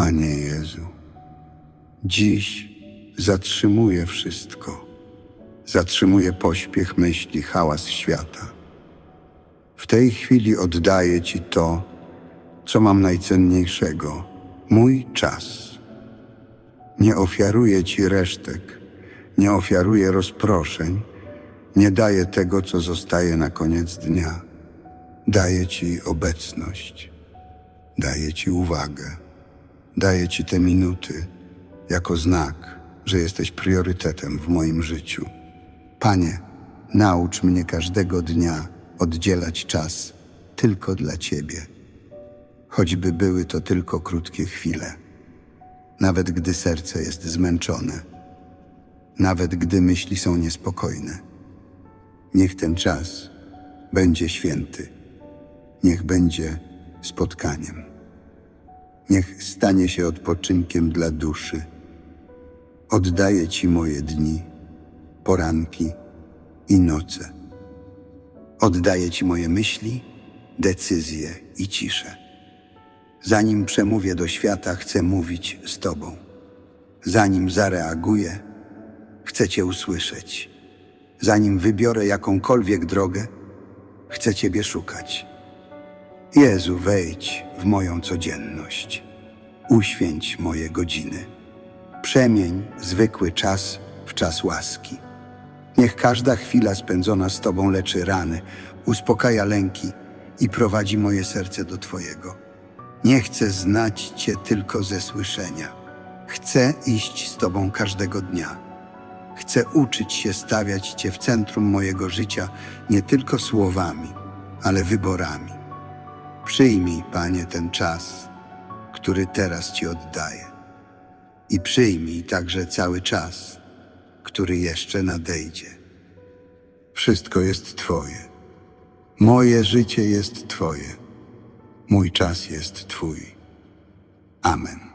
Panie Jezu, dziś zatrzymuję wszystko. Zatrzymuję pośpiech myśli, hałas świata. W tej chwili oddaję Ci to, co mam najcenniejszego mój czas. Nie ofiaruję Ci resztek, nie ofiaruję rozproszeń, nie daję tego, co zostaje na koniec dnia. Daję Ci obecność, daję Ci uwagę, daję Ci te minuty jako znak, że jesteś priorytetem w moim życiu. Panie, naucz mnie każdego dnia oddzielać czas tylko dla Ciebie, choćby były to tylko krótkie chwile, nawet gdy serce jest zmęczone, nawet gdy myśli są niespokojne. Niech ten czas będzie święty, niech będzie spotkaniem, niech stanie się odpoczynkiem dla duszy. Oddaję Ci moje dni, poranki i noce. Oddaję Ci moje myśli, decyzje i ciszę. Zanim przemówię do świata, chcę mówić z Tobą. Zanim zareaguję, chcę Cię usłyszeć. Zanim wybiorę jakąkolwiek drogę, chcę Ciebie szukać. Jezu, wejdź w moją codzienność. Uświęć moje godziny. Przemień zwykły czas w czas łaski. Niech każda chwila spędzona z Tobą leczy rany, uspokaja lęki i prowadzi moje serce do Twojego. Nie chcę znać Cię tylko ze słyszenia. Chcę iść z Tobą każdego dnia. Chcę uczyć się stawiać Cię w centrum mojego życia nie tylko słowami, ale wyborami. Przyjmij, Panie, ten czas, który teraz Ci oddaję. I przyjmij także cały czas, który jeszcze nadejdzie. Wszystko jest Twoje. Moje życie jest Twoje. Mój czas jest Twój. Amen.